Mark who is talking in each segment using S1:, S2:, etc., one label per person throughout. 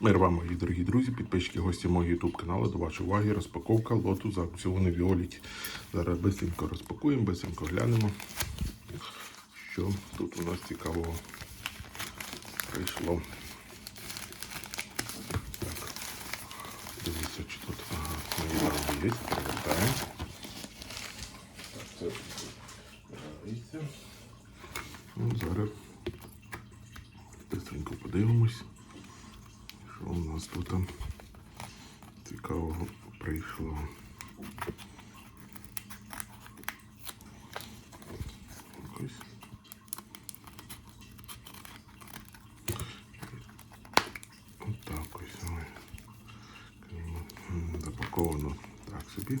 S1: Мир вам, мої дорогі друзі, підписчики, гості мого YouTube каналу. До вашої уваги розпаковка лоту за аукціони Віоліті. Зараз бисенько розпакуємо, бисенько глянемо, що тут у нас цікавого прийшло. Так, дивіться, чи тут ага, мої є, перевертаємо. Ну, зараз бисенько подивимось. У нас тут цікавого прийшло? Отак ось. ой. Запаковано так собі.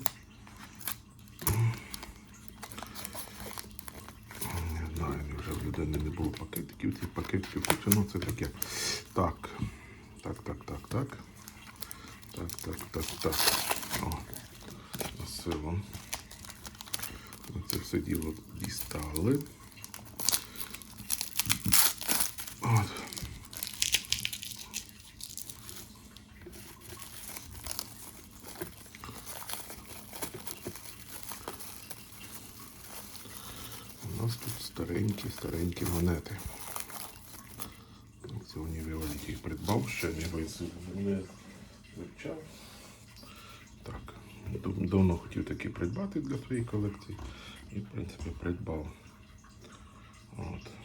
S1: Не знаю, вже в людини не було пакетиків, ці пакетики куча, ну це таке. Так. Так, так, так, так. Так, так, так, так. О, вам. Це все діло дістали. От. У нас тут старенькі, старенькі монети. Віоліт їх придбав, ще не вивчав. Так, давно хотів такі придбати для своєї колекції і, в принципі, придбав. От.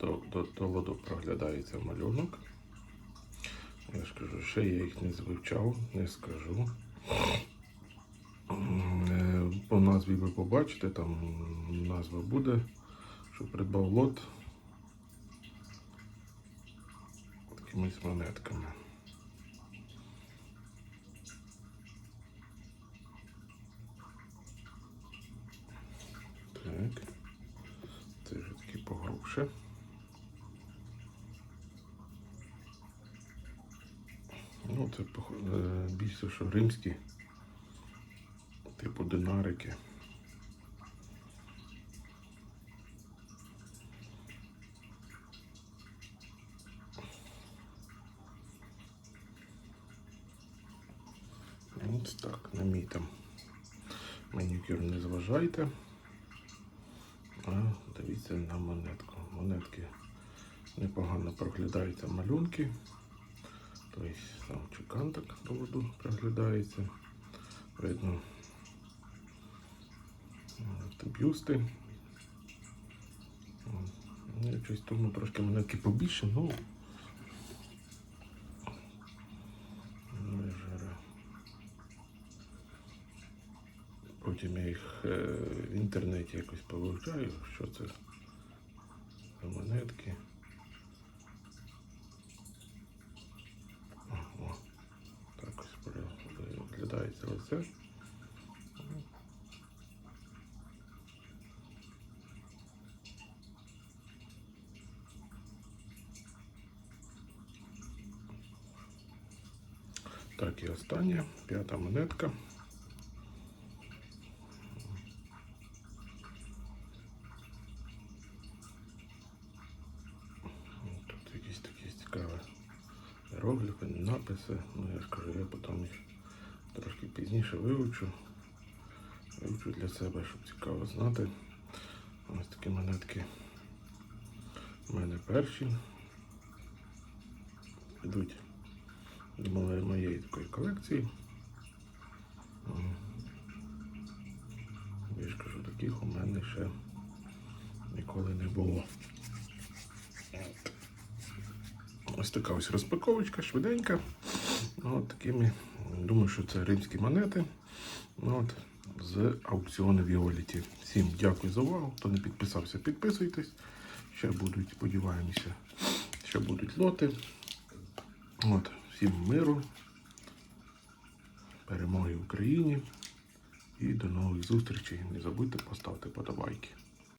S1: До, до, до проглядається малюнок. Я ж кажу, ще я їх не звивчав, не скажу. Е, По назві ви побачите, там назва буде, що придбав лот такимись монетками. Так, це вже такі погрубше. Ну, це е, більше, що римські, типу динарики. Ось так, на мій там манікюр не зважайте. А дивіться на монетку. Монетки непогано проглядаються малюнки. Тобто сам чекан так до воду проглядається. Видно бюсти. Ну, щось тому трошки монетки побільше, ну. Потім я їх е, в інтернеті якось повивчаю, що це за монетки. виглядається лице. Так, і остання, п'ята монетка. Тут якісь такі цікаві іерогліфи, написи. Ну, я ж кажу, я потім їх Трошки пізніше вивчу. Вивчу для себе, щоб цікаво знати. Ось такі монетки у мене перші. Йдуть до моєї- такої колекції. Я ж кажу, таких у мене ще ніколи не було. Ось така ось розпаковочка, швиденька. От такими, думаю, що це римські монети. Ну, От, з аукціону Віоліті. Всім дякую за увагу. Хто не підписався, підписуйтесь. Ще будуть, сподіваємося, ще будуть лоти. От, всім миру, перемоги Україні і до нових зустрічей. Не забудьте поставити подобайки.